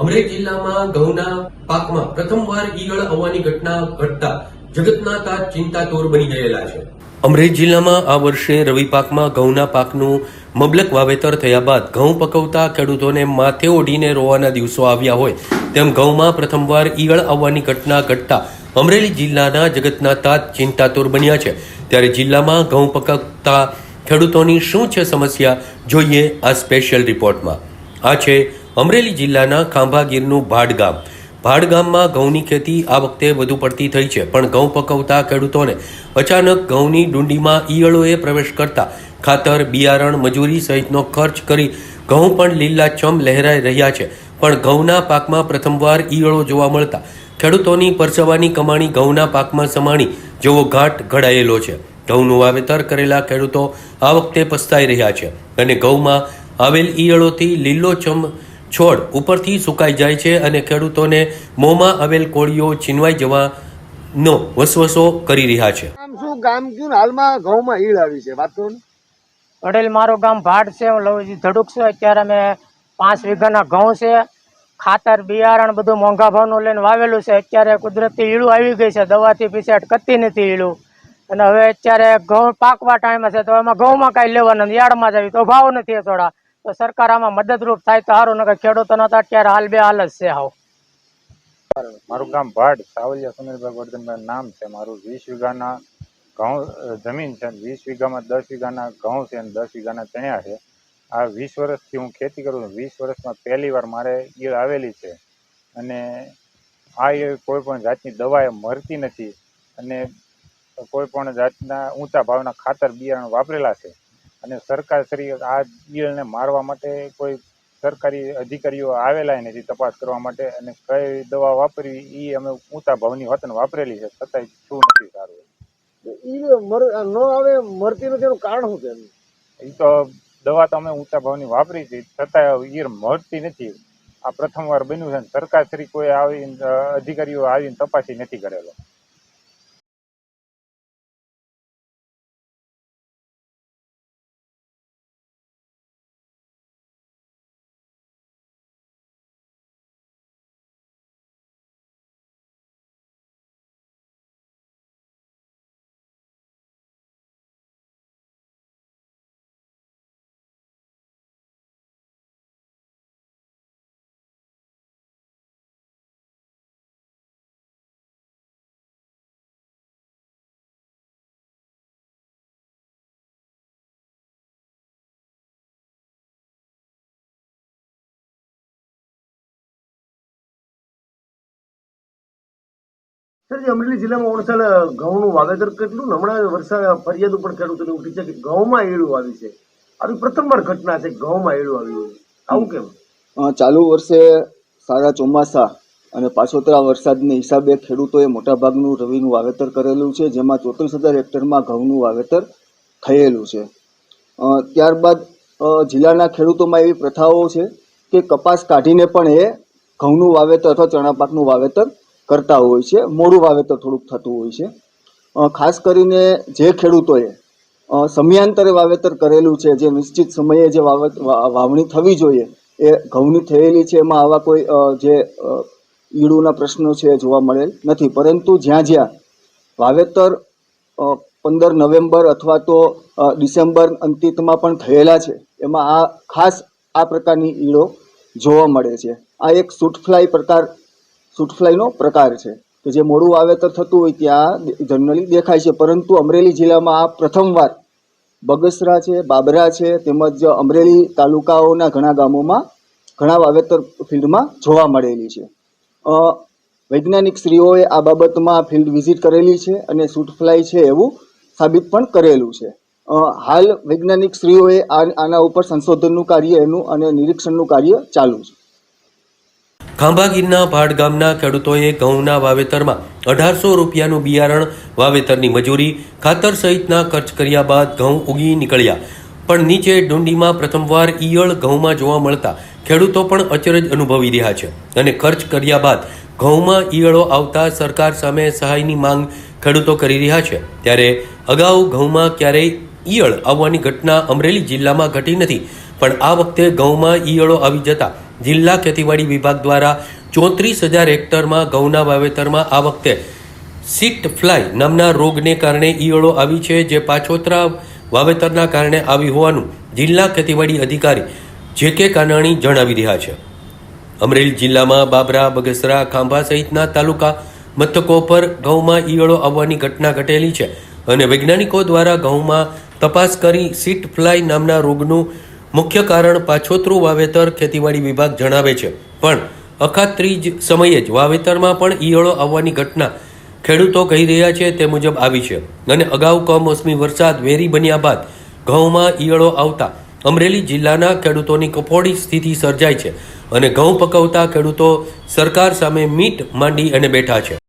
અમરેલી જિલ્લામાં ઘઉંના પાકમાં પ્રથમવાર ઈયળ આવવાની ઘટના ઘટતા જગતના તાત ચિંતાતુર બની ગયેલા છે. અમરેલી જિલ્લામાં આ વર્ષે રવિ પાકમાં ઘઉંના પાકનું મબલક વાવેતર થયા બાદ ઘઉં પકવતા ખેડૂતોને માથે ઓઢીને રોવાના દિવસો આવ્યા હોય તેમ ઘઉંમાં પ્રથમવાર ઈયળ આવવાની ઘટના ઘટતા અમરેલી જિલ્લાના જગતના તાત ચિંતાતુર બન્યા છે. ત્યારે જિલ્લામાં ઘઉં પકવતા ખેડૂતોની શું છે સમસ્યા જોઈએ આ સ્પેશિયલ રિપોર્ટમાં. આ છે અમરેલી જિલ્લાના ખાંભાગીરનું ભાડ ગામ ભાડ ઘઉંની ખેતી આ વખતે વધુ પડતી થઈ છે, પણ ઘઉં પકવતા ખેડૂતોને અચાનક ઘઉંની ડુંડીમાં ઈયળોએ પ્રવેશ કરતા ખાતર, બિયારણ, મજૂરી સહિતનો ખર્ચ કરી ઘઉં પણ લીલાછમ લહેરાઈ રહ્યા છે. પણ ઘઉંના પાકમાં પ્રથમવાર ઈયળો જોવા મળતા ખેડૂતોની પરસવાની કમાણી ઘઉંના પાકમાં સમાણી જેવો ઘાટ ઘડાયેલો છે. ઘઉંનું વાવેતર કરેલા ખેડૂતો આ વખતે પસ્તાઈ રહ્યા છે અને ઘઉંમાં આવેલ ઈયળોથી લીલોછમ છોડ ઉપરથી સુકાઈ જાય છે અને ખેડૂતોને મોંમાં આવેલ કોળીઓ છીનવાઈ જવાનો વસવસો કરી રહ્યા છે. આમ શું ગામ કયું ને હાલમાં ઘઉંમાં ઈળ આવી છે? વાત કરો ને. મારું ગામ ભાડ છે હું લઉં ધડુક છું. અત્યારે અમે પાંચ વીઘાના ઘઉં છે ખાતર બિયારણ બધું મોંઘા ભાવનું લઈને વાવેલું છે. અત્યારે કુદરતી ઈળું આવી ગઈ છે દવાથી પીછે કરતી નથી ઈળું. અને હવે અત્યારે ઘઉં પાકવા ટાઈમ છે તો એમાં ઘઉંમાં કાંઈ લેવા નથી યાર્ડમાં જ આવી તો ભાવ નથી થોડા. તો સરકાર આમાં મદદરૂપ થાય તો સારું નકર ખેડૂતોનો તો અત્યારે હાલ બે હાલ જ છે હાવ. મારું ગામ ભાડ સાવલિયા સુનિલભાઈ વર્ધનભાઈ નામ છે મારું. વીસ વીઘાના ઘઉં જમીન છે, વીસ વીઘામાં દસ વીઘાના ઘઉં છે અને દસ વીઘાના ચણ્યા છે. આ વીસ વર્ષથી હું ખેતી કરું છું. વીસ વર્ષમાં પહેલી વાર મારે ઈયળ આવેલી છે અને આ ઈળ કોઈ પણ જાતની દવા એ મરતી નથી અને કોઈ પણ જાતના ઊંચા ભાવના ખાતર બિયારણ વાપરેલા છે. અને સરકાર શ્રી આ ઈયળને મારવા માટે કોઈ સરકારી અધિકારીઓ આવેલા નથી તપાસ કરવા માટે અને કઈ દવા વાપરવી એ અમે ઊંચા ભાવની વતન વાપરેલી છે છતાંય શું નથી સારું એ ન આવે મરતી નથી એનું કારણ શું છે? એ તો દવા તો અમે ઊંચા ભાવની વાપરી છે છતાંય ઈર મળતી નથી. આ પ્રથમવાર બન્યું છે સરકાર શ્રી કોઈ આવી અધિકારીઓ આવીને તપાસી નથી કરેલો. સર અમરેલી જિલ્લામાં ઓણસાલ ઘઉંનું વાવેતર કેટલું? હમણાં વરસાદ ફરિયાદ પણ ખેડૂતોને ઉઠી છે કે ઘઉંમાં એળું આવી છે. આવી પ્રથમવાર ઘટના છે ઘઉંમાં એળું આવી હોય આવું કેમ? ચાલુ વર્ષે સારા ચોમાસા અને પાછોતરા વરસાદને હિસાબે ખેડૂતોએ મોટાભાગનું રવિનું વાવેતર કરેલું છે, જેમાં ચોત્રીસ હજાર હેક્ટરમાં ઘઉંનું વાવેતર થયેલું છે. ત્યારબાદ જિલ્લાના ખેડૂતોમાં એવી પ્રથાઓ છે કે કપાસ કાઢીને પણ એ ઘઉંનું વાવેતર અથવા ચણા પાકનું વાવેતર કરતા હોય છે. મોડું વાવેતર થોડુંક થતું હોય છે. ખાસ કરીને જે ખેડૂતોએ સમયાંતરે વાવેતર કરેલું છે, જે નિશ્ચિત સમયે જે વાવેત વાવણી થવી જોઈએ, એ ઘઉંની થયેલી છે, એમાં આવા કોઈ જે ઈડુના પ્રશ્નો છે જોવા મળેલ નથી. પરંતુ જ્યાં જ્યાં વાવેતર પંદર નવેમ્બર અથવા તો ડિસેમ્બર અંતિતમાં પણ થયેલા છે, એમાં આ ખાસ આ પ્રકારની ઈડો જોવા મળે છે. આ એક સૂટફ્લાય પ્રકાર સૂટફ્લાયનો પ્રકાર છે. કે જે મોડું વાવેતર થતું હોય ત્યાં જનરલી દેખાય છે. પરંતુ અમરેલી જિલ્લામાં આ પ્રથમવાર બગસરા છે, બાબરા છે, તેમજ અમરેલી તાલુકાઓના ઘણા ગામોમાં ઘણા વાવેતર ફિલ્ડમાં જોવા મળેલી છે. વૈજ્ઞાનિક શ્રીઓએ આ બાબતમાં ફિલ્ડ વિઝિટ કરેલી છે અને સૂટફ્લાય છે એવું સાબિત પણ કરેલું છે. હાલ વૈજ્ઞાનિક શ્રીઓએ આના ઉપર સંશોધનનું કાર્ય એનું અને નિરીક્ષણનું કાર્ય ચાલુ છે. ખાંભાગીરના ભાડ ગામના ખેડૂતોએ ઘઉંના વાવેતરમાં અઢારસો રૂપિયાનું બિયારણ વાવેતરની મજૂરી, ખાતર સહિતના ખર્ચ કર્યા બાદ ઘઉં ઉગી નીકળ્યા. પણ નીચે ડુંડીમાં પ્રથમવાર ઈયળ ઘઉંમાં જોવા મળતા ખેડૂતો પણ અચરજ અનુભવી રહ્યા છે અને ખર્ચ કર્યા બાદ ઘઉંમાં ઈયળો આવતા સરકાર સામે સહાયની માંગ ખેડૂતો કરી રહ્યા છે. ત્યારે અગાઉ ઘઉંમાં ક્યારેય ઈયળ આવવાની ઘટના અમરેલી જિલ્લામાં ઘટી નથી, પણ આ વખતે ઘઉંમાં ઈયળો આવી જતા જિલ્લા ખેતીવાડી વિભાગ દ્વારા ચોત્રીસ હજાર હેક્ટરમાં ઘઉંના વાવેતરમાં આ વખતે સીટ ફ્લાય નામના રોગને કારણે ઈયળો આવી છે, જે પાછોતરા વાવેતરના કારણે આવી હોવાનું જિલ્લા ખેતીવાડી અધિકારી જે કે કાનાણી જણાવી રહ્યા છે. અમરેલી જિલ્લામાં બાબરા, બગસરા, ખાંભા સહિતના તાલુકા મથકો પર ઘઉંમાં ઈયળો આવવાની ઘટના ઘટેલી છે અને વૈજ્ઞાનિકો દ્વારા ઘઉંમાં તપાસ કરી સીટ ફ્લાય નામના રોગનું મુખ્ય કારણ પાછોતરું વાવેતર ખેતીવાડી વિભાગ જણાવે છે. પણ અખાત્રી જ સમયે જ વાવેતરમાં પણ ઈયળો આવવાની ઘટના ખેડૂતો કહી રહ્યા છે તે મુજબ આવી છે. અને અગાઉ કમોસમી વરસાદ વેરી બન્યા બાદ ઘઉંમાં ઈયળો આવતા અમરેલી જિલ્લાના ખેડૂતોની કફોડી સ્થિતિ સર્જાય છે અને ઘઉં પકવતા ખેડૂતો સરકાર સામે મીટ માંડી અને બેઠા છે.